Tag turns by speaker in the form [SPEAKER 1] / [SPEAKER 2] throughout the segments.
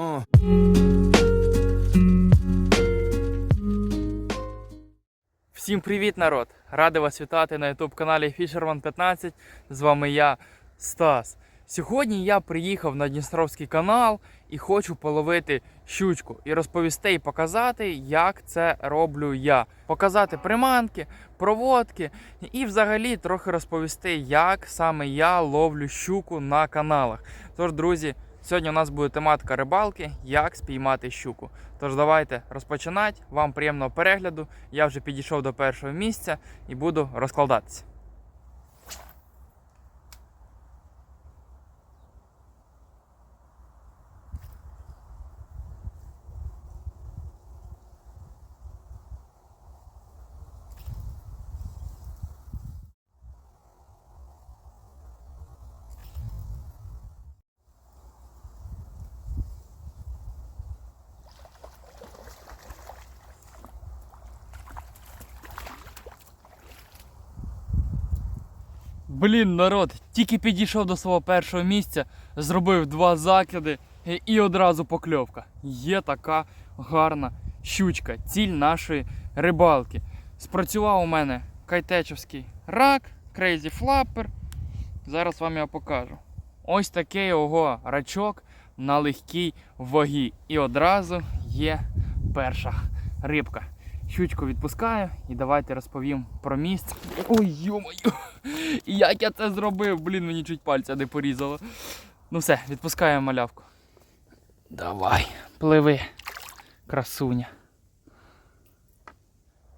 [SPEAKER 1] Uh.
[SPEAKER 2] Всім привіт, народ! Радий вас вітати на youtube каналі Fisherman 15. З вами я, Стас. Сьогодні я приїхав на Дністровський канал і хочу половити щучку і розповісти і показати, як це роблю я. Показати приманки, проводки і взагалі трохи розповісти, як саме я ловлю щуку на каналах. Тож, друзі, сьогодні у нас буде тематика рибалки, як спіймати щуку. Тож давайте розпочинати. Вам приємного перегляду. Я вже підійшов до першого місця і буду розкладатися. Блін, народ, тільки підійшов до свого першого місця, зробив два закиди і- одразу покльовка. Є така гарна щучка, ціль нашої рибалки. Спрацював у мене кайтечовський рак, Crazy Flapper. Зараз вам я покажу. Ось такий його рачок на легкій вагі. І одразу є перша рибка. Щучку відпускаю і давайте розповім про місце. Ой, йомаю! Як я це зробив? Блін, мені чуть пальця не порізало. Ну все, відпускаємо малявку. Давай, пливи, красуня.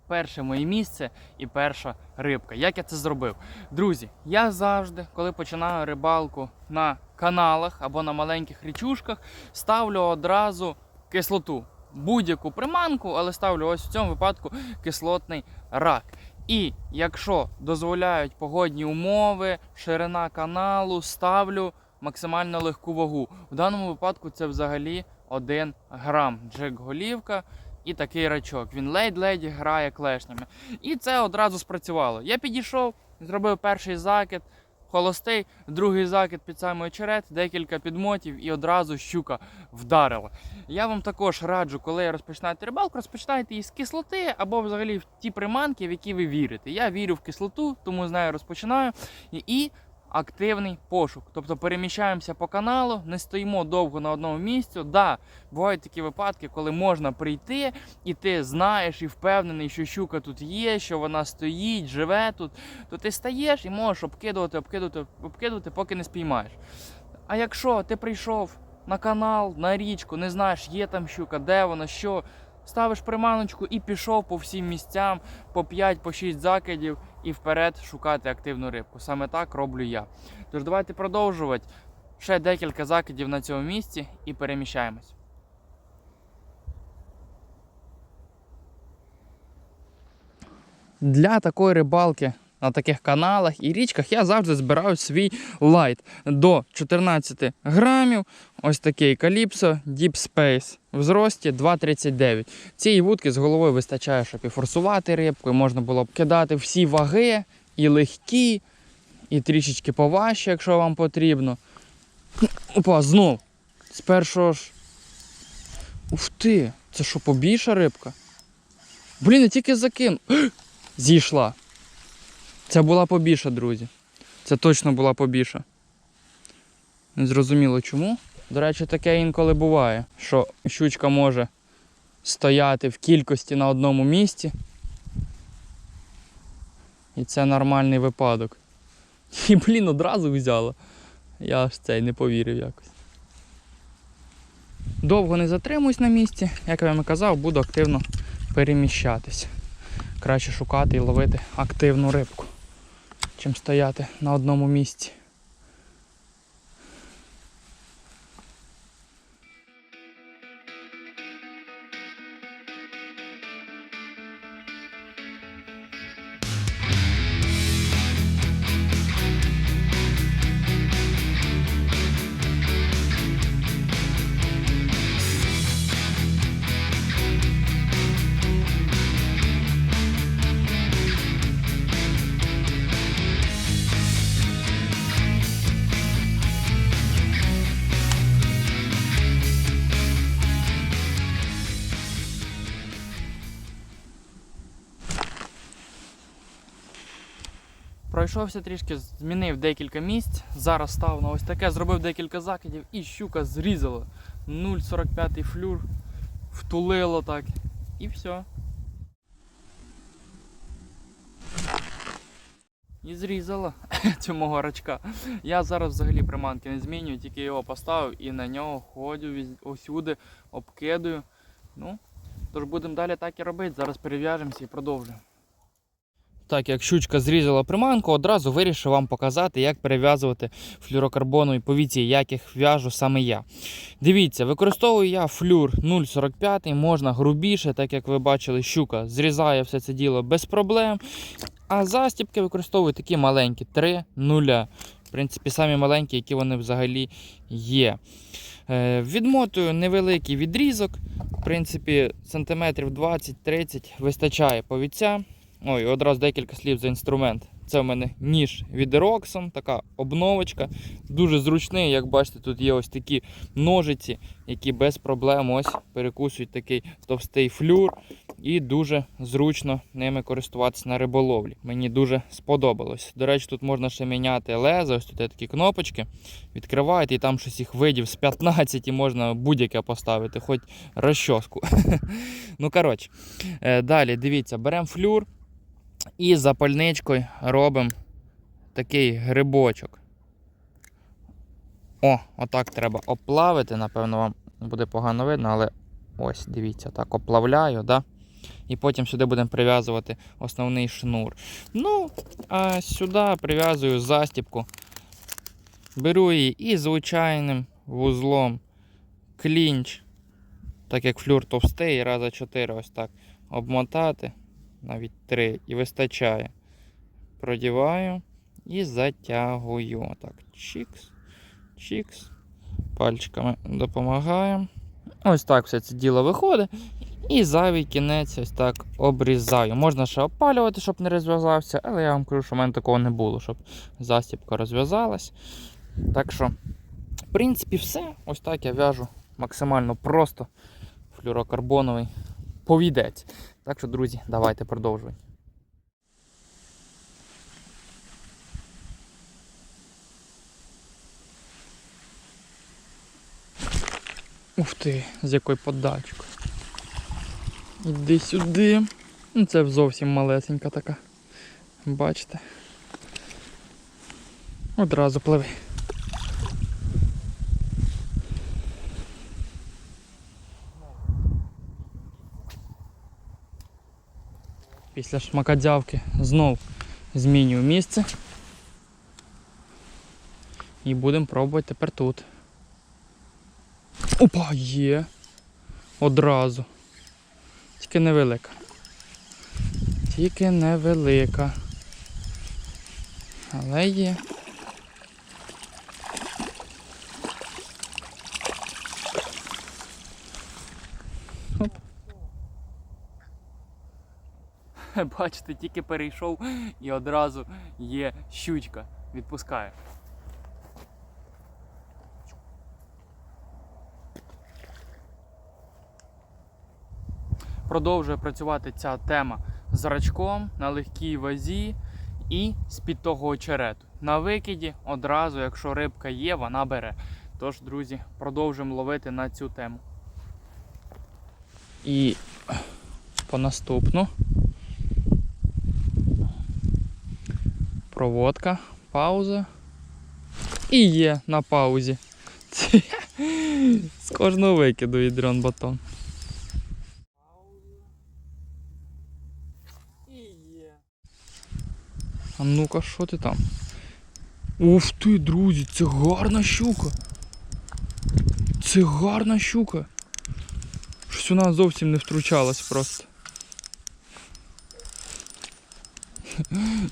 [SPEAKER 2] Перше моє місце і перша рибка. Як я це зробив? Друзі, я завжди, коли починаю рибалку на каналах або на маленьких річушках, ставлю одразу кислоту. Будь-яку приманку, але ставлю ось в цьому випадку кислотний рак. І якщо дозволяють погодні умови, ширина каналу, ставлю максимально легку вагу. В даному випадку це взагалі 1 грам джек-голівка і такий рачок. Він ледь-ледь грає клешнями. І це одразу спрацювало. Я підійшов, зробив перший закид, холостий, другий закид під самий очерет, декілька підмотів і одразу щука вдарила. Я вам також раджу, коли розпочинаєте рибалку, розпочинайте із кислоти або взагалі в ті приманки, в які ви вірите. Я вірю в кислоту, тому знаю, розпочинаю. І активний пошук. Тобто переміщаємося по каналу, не стоїмо довго на одному місці. Да, бувають такі випадки, коли можна прийти, і ти знаєш і впевнений, що щука тут є, що вона стоїть, живе тут. То ти стаєш і можеш обкидувати, обкидувати, обкидувати, поки не спіймаєш. А якщо ти прийшов на канал, на річку, не знаєш, є там щука, де вона, що. Ставиш приманочку і пішов по всім місцям по 5 по 6 закидів і вперед шукати активну рибку. Саме так роблю я. Тож давайте продовжувати. Ще декілька закидів на цьому місці і переміщаємось. Для такої рибалки на таких каналах і річках я завжди збираю свій лайт до 14 грамів. Ось такий Calypso Deep Space в зрості 2,39. Цієї вудки з головою вистачає, щоб і форсувати рибку, і можна було б кидати всі ваги, і легкі, і трішечки поважче, якщо вам потрібно. Опа, знов. З першого ж. Ух ти! Це що, побільша рибка? Блін, я тільки закинув. Зійшла. Це була побільша, друзі. Це точно була побільша. Не зрозуміло чому. До речі, таке інколи буває, що щучка може стояти в кількості на одному місці. І це нормальний випадок. І, блін, одразу взяла. Я аж цей не повірив якось. Довго не затримуюсь на місці, як я вам і казав, буду активно переміщатися. Краще шукати і ловити активну рибку, чим стояти на одному місці. Пройшовся трішки, змінив декілька місць. Зараз став на ось таке, зробив декілька закидів і щука зрізала. 0,45 флюр, втулило так. І все. І зрізала цю мого рачка. Я зараз взагалі приманки не змінюю, тільки його поставив і на нього віз- усюди, обкидаю. Ну, тож будемо далі так і робити. Зараз перев'яжемося і продовжуємо. Так, як щучка зрізала приманку, одразу вирішив вам показати, як перев'язувати флюрокарбонові повіці, як їх в'яжу саме я. Дивіться, використовую я флюр 0,45, можна грубіше, так як ви бачили, щука зрізає все це діло без проблем. А застібки використовую такі маленькі 3 нуля. В принципі, самі маленькі, які вони взагалі є. Е, відмотую невеликий відрізок. В принципі, сантиметрів 20-30 вистачає повіця. Ой, одразу декілька слів за інструмент. Це в мене ніж від Eroxon, така обновочка. Дуже зручний, як бачите, тут є ось такі ножиці, які без проблем ось перекусують такий товстий флюр. І дуже зручно ними користуватися на риболовлі. Мені дуже сподобалось. До речі, тут можна ще міняти леза, ось тут є такі кнопочки. Відкриваєте і там щось їх видів з 15 і можна будь-яке поставити, хоч розчоску. ну, коротше, е, далі дивіться, беремо флюр і запальничкою робимо такий грибочок. О, отак треба оплавити. Напевно, вам буде погано видно, але ось дивіться, так оплавляю, да? і потім сюди будемо прив'язувати основний шнур. Ну, а сюди прив'язую застіпку. Беру її і звичайним вузлом клінч, так як флюр товстий, раза 4 ось так обмотати, навіть 3, і вистачає. Продіваю і затягую. Так, чікс, чікс. Пальчиками допомагаємо. Ось так все це діло виходить. І зайвий кінець ось так обрізаю. Можна ще опалювати, щоб не розв'язався, але я вам кажу, що в мене такого не було, щоб застібка розв'язалась. Так що, в принципі, все. Ось так я в'яжу максимально просто флюрокарбоновий повідець. Так що, друзі, давайте продовжувати. Ух ти, з якою подачкою. Іди сюди. Ну, Це зовсім малесенька така. Бачите? Одразу пливи. Після шмакодявки знов змінюю місце. І будемо пробувати тепер тут. Опа, є. Одразу. Тільки невелика. Тільки невелика. Але є. Бачите, тільки перейшов і одразу є щучка. Відпускаю. Продовжує працювати ця тема з рачком на легкій вазі і з-під того очерету. На викиді одразу, якщо рибка є, вона бере. Тож, друзі, продовжуємо ловити на цю тему. І по наступну. Проводка, пауза. І є на паузі. З кожного викиду батон. І є. А ну-ка, що ти там? Ух ти, друзі, це гарна щука. Це гарна щука. Щось вона зовсім не втручалась просто.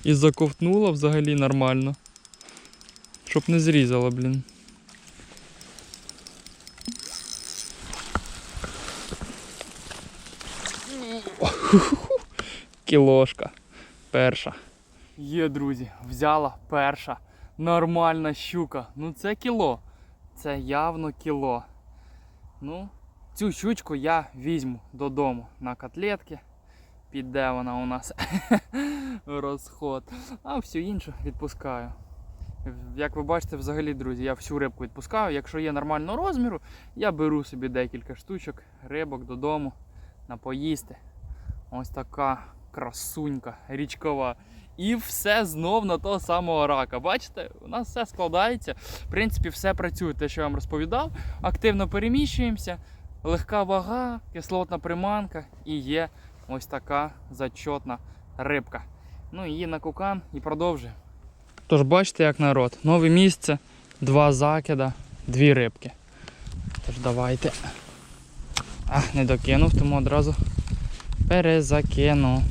[SPEAKER 2] І заковтнула взагалі нормально. Щоб не зрізала, блін. Кілошка. Перша. Є, друзі, взяла перша нормальна щука. Ну це кіло. Це явно кіло. Ну, цю щучку я візьму додому на котлетки. Піде вона у нас розход. А всю іншу відпускаю. Як ви бачите, взагалі, друзі, я всю рибку відпускаю. Якщо є нормального розміру, я беру собі декілька штучок, рибок додому на поїсти. Ось така красунька річкова. І все знов на того самого рака. Бачите, у нас все складається. В принципі, все працює, те, що я вам розповідав. Активно переміщуємося, легка вага, кислотна приманка і є ось така зачотна рибка. Ну її на кукан і продовжуємо. Тож бачите, як народ, нове місце, два закида, дві рибки. Тож давайте. А, не докинув, тому одразу перезакину.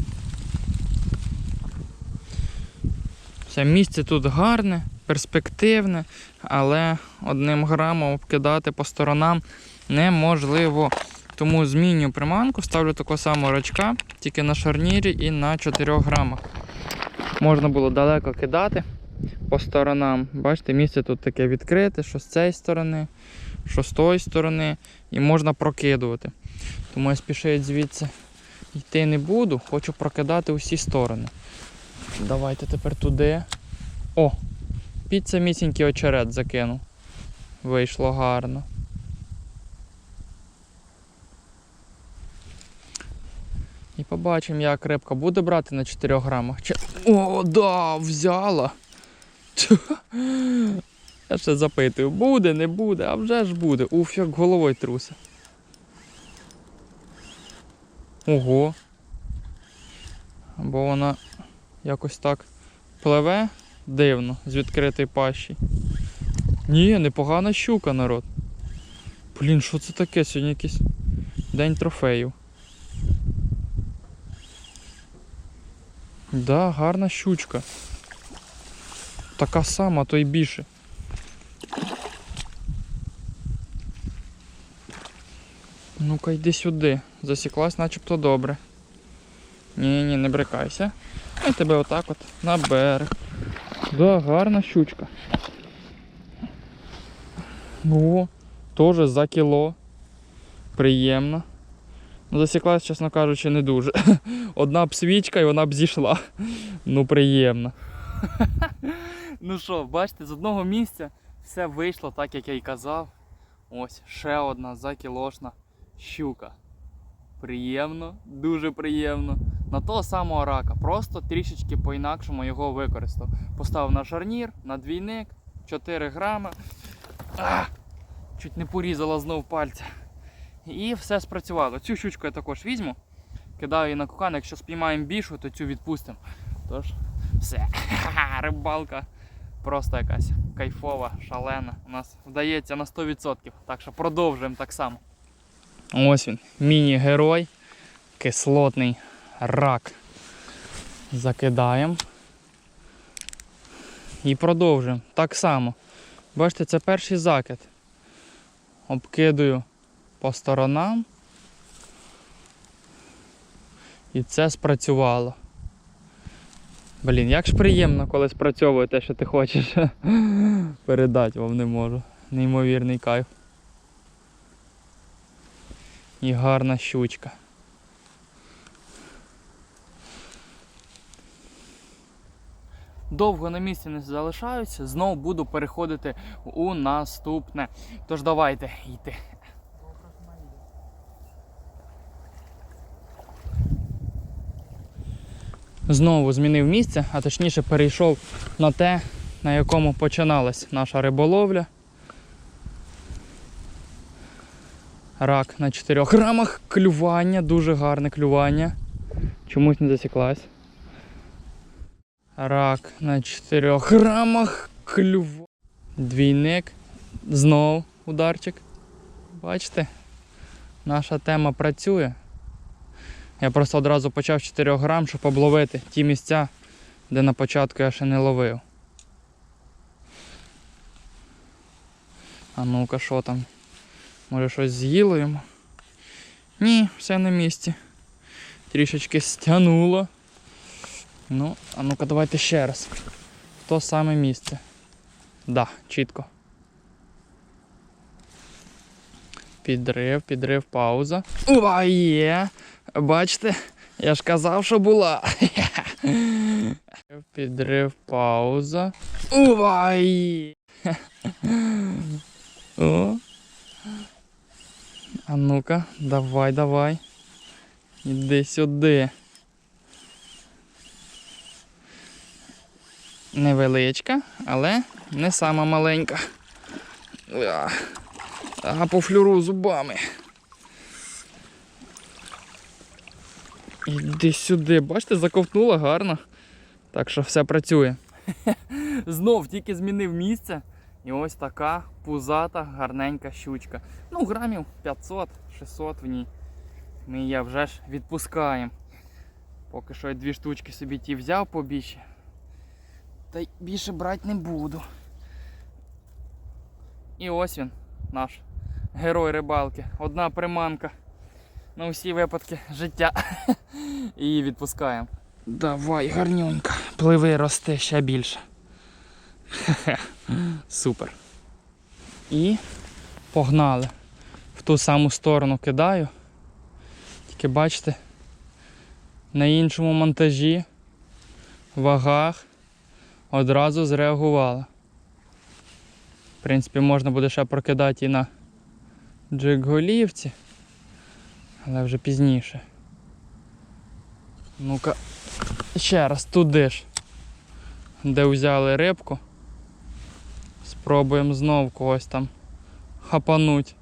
[SPEAKER 2] Все місце тут гарне, перспективне, але одним грамом обкидати по сторонам неможливо. Тому змінюю приманку, ставлю такого самого рачка, тільки на шарнірі і на 4 грамах. Можна було далеко кидати по сторонам. Бачите, місце тут таке відкрите, що з цієї сторони, що з тої сторони, і можна прокидувати. Тому я спішити звідси йти не буду, хочу прокидати усі сторони. Давайте тепер туди. О! Під самісінький очерет закинув. Вийшло гарно. І побачимо, як рибка буде брати на 4 грамах. Чи... О, да, взяла. Я ще запитую, буде, не буде, а вже ж буде. Уф, як головою труся. Ого. Бо вона якось так пливе дивно з відкритої пащі. Ні, непогана щука, народ. Блін, що це таке? Сьогодні якийсь день трофеїв. Да, гарна щучка. Така сама, то й більше. Ну-ка йди сюди. Засіклась начебто добре. Ні, ні, не брикайся. Я тебе отак от на берег. Да, гарна щучка. О, теж за кіло. Приємно. Ну, засіклась, чесно кажучи, не дуже. Одна б свічка і вона б зійшла. Ну, приємно. ну що, бачите, з одного місця все вийшло так, як я й казав. Ось ще одна закілошна щука. Приємно, дуже приємно. На того самого рака. Просто трішечки по-інакшому його використав. Поставив на шарнір, на двійник, 4 грами. А! Чуть не порізала знов пальця. І все спрацювало. Цю щучку я також візьму. Кидаю її на кукан, якщо спіймаємо більшу, то цю відпустимо. Тож, все. Рибалка просто якась кайфова, шалена. У нас вдається на 100%. Так що продовжуємо так само. Ось він, міні-герой, кислотний рак. Закидаємо. І продовжуємо. Так само. Бачите, це перший закид. Обкидую по сторонам. І це спрацювало. Блін, як ж приємно, коли спрацьовує те, що ти хочеш. Передати вам не можу. Неймовірний кайф. І гарна щучка. Довго на місці не залишаюся, знову буду переходити у наступне. Тож давайте йти. Знову змінив місце, а точніше перейшов на те, на якому починалась наша риболовля. Рак на 4 грамах клювання, дуже гарне клювання. Чомусь не засіклась. Рак на 4 грамах клювання. Двійник. Знов ударчик. Бачите? Наша тема працює. Я просто одразу почав 4 грам, щоб обловити ті місця, де на початку я ще не ловив. А ну-ка, що там? Може щось з'їло йому? Ні, все на місці. Трішечки стягнуло. Ну, а ну-ка давайте ще раз. То саме місце. Да, чітко. Підрив, підрив, пауза. О, є! Бачите, Я ж казав, що була. Підрив пауза. Увай! О. А ну-ка, давай, давай. Іди сюди. Невеличка, але не сама маленька. А, а зубами. Іди сюди, бачите, заковтнула гарно. Так що все працює. Знов тільки змінив місце. І ось така пузата, гарненька щучка. Ну, грамів 500-600 в ній. Ми її вже ж відпускаємо. Поки що я дві штучки собі ті взяв побільше. Та й більше брати не буду. І ось він, наш герой рибалки. Одна приманка на усі випадки життя. І її відпускаємо. Давай, гарнюнька. Пливи, рости ще більше. Супер. І погнали. В ту саму сторону кидаю. Тільки бачите, на іншому монтажі, вагах одразу зреагувала. В принципі, можна буде ще прокидати і на джиг-голівці, але вже пізніше. Ну-ка, ще раз туди ж, де взяли рибку. Спробуємо знов когось там хапануть.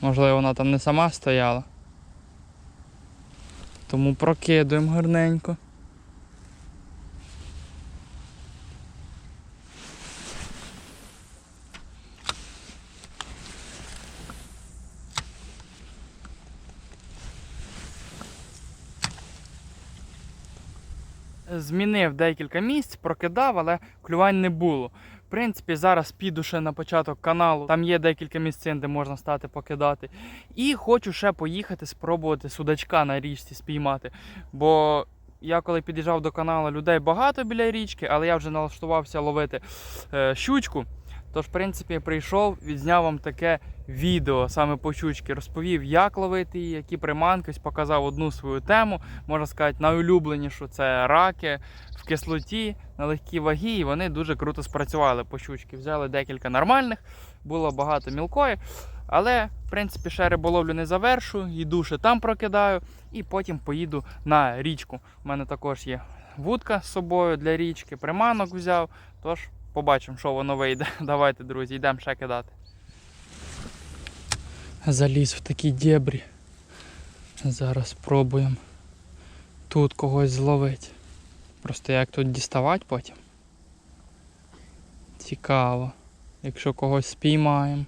[SPEAKER 2] Можливо, вона там не сама стояла. Тому прокидуємо гарненько. Змінив декілька місць, прокидав, але клювань не було. В принципі, зараз піду ще на початок каналу. Там є декілька місцин, де можна стати покидати. І хочу ще поїхати спробувати судачка на річці спіймати. Бо я коли під'їжджав до каналу, людей багато біля річки, але я вже налаштувався ловити е, щучку. Тож, в принципі, прийшов, відзняв вам таке відео саме по щучці. Розповів, як ловити її, які приманки, показав одну свою тему. Можна сказати, найулюбленішу це раки в кислоті на легкі ваги, і вони дуже круто спрацювали по щучці. Взяли декілька нормальних, було багато мілкої. Але, в принципі, ще риболовлю не завершую, йду ще там прокидаю і потім поїду на річку. У мене також є вудка з собою для річки, приманок взяв. Тож побачимо, що воно вийде. Давайте, друзі, йдемо ще кидати. Заліз в такі дєбрі. Зараз спробуємо тут когось зловити. Просто як тут діставати потім. Цікаво. Якщо когось спіймаємо.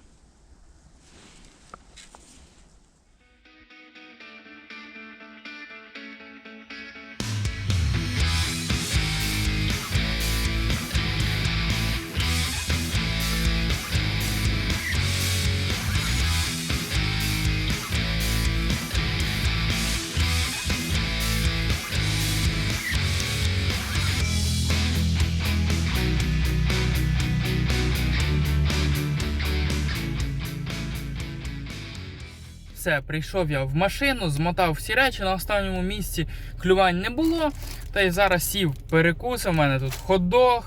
[SPEAKER 2] Все, прийшов я в машину, змотав всі речі, на останньому місці клювань не було. Та й зараз сів перекус. У мене тут хот-дог,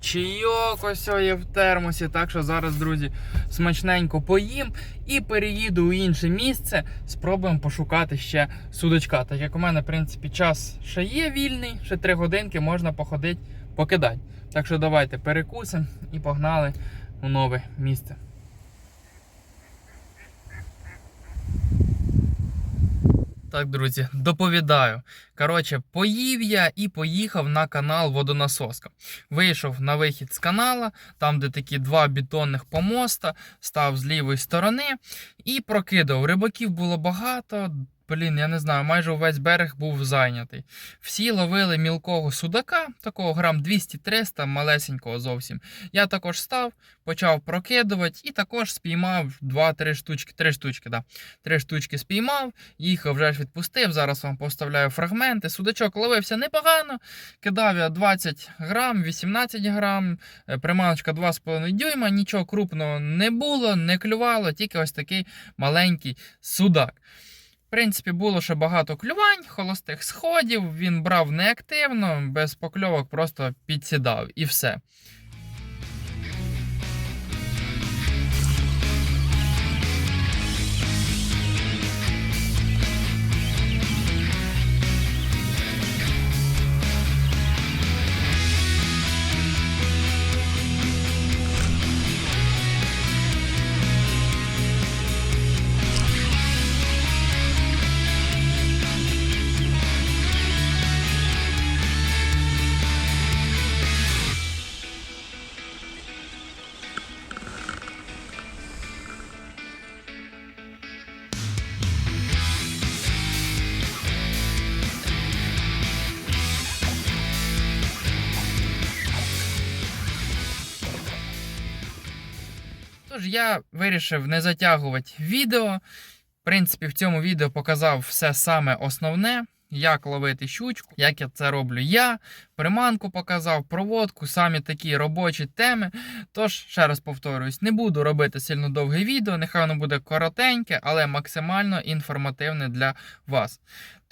[SPEAKER 2] чайок ось є в термосі. Так що зараз, друзі, смачненько поїм і переїду у інше місце. Спробуємо пошукати ще судочка. Так як у мене, в принципі, час ще є вільний, ще 3 годинки можна походити, покидати. Так що давайте перекусимо і погнали у нове місце. Так, друзі, доповідаю. Коротше, поїв я і поїхав на канал Водонасоска. Вийшов на вихід з канала, там, де такі два бетонних помоста, став з лівої сторони і прокидав. Рибаків було багато. Блін, я не знаю, майже увесь берег був зайнятий. Всі ловили мілкого судака, такого грам 200-300, малесенького зовсім. Я також став, почав прокидувати і також спіймав 2-3 штучки, 3 штучки, да. 3 штучки спіймав, їх вже ж відпустив. Зараз вам поставляю фрагменти. Судачок ловився непогано. Кидав я 20 грам, 18 грам, е, приманочка 2,5 дюйма, нічого крупного не було, не клювало, тільки ось такий маленький судак. Принципі, було ще багато клювань, холостих сходів. Він брав неактивно, без покльовок, просто підсідав і все. Тож я вирішив не затягувати відео. В принципі, в цьому відео показав все саме основне, як ловити щучку, як я це роблю я. Приманку показав, проводку, самі такі робочі теми. Тож, ще раз повторююсь, не буду робити сильно довге відео, нехай воно буде коротеньке, але максимально інформативне для вас.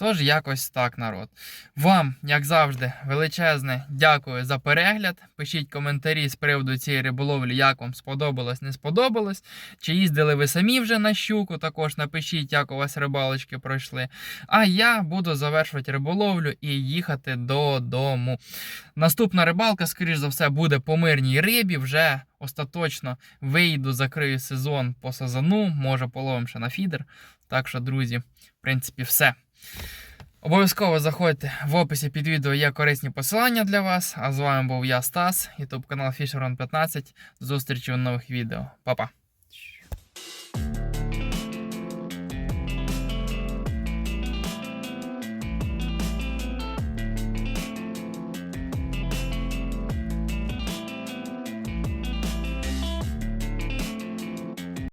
[SPEAKER 2] Тож, якось так, народ. Вам, як завжди, величезне дякую за перегляд. Пишіть коментарі з приводу цієї риболовлі, як вам сподобалось, не сподобалось. Чи їздили ви самі вже на щуку? Також напишіть, як у вас рибалочки пройшли. А я буду завершувати риболовлю і їхати додому. Наступна рибалка, скоріш за все, буде по мирній рибі. Вже остаточно вийду, закрию сезон по сезону. Може, половим ще на фідер. Так що, друзі, в принципі, все. Обов'язково заходьте в описі під відео є корисні посилання для вас. А з вами був я, Стас, YouTube канал Fisheron 15. До зустрічі у нових відео. Па-па!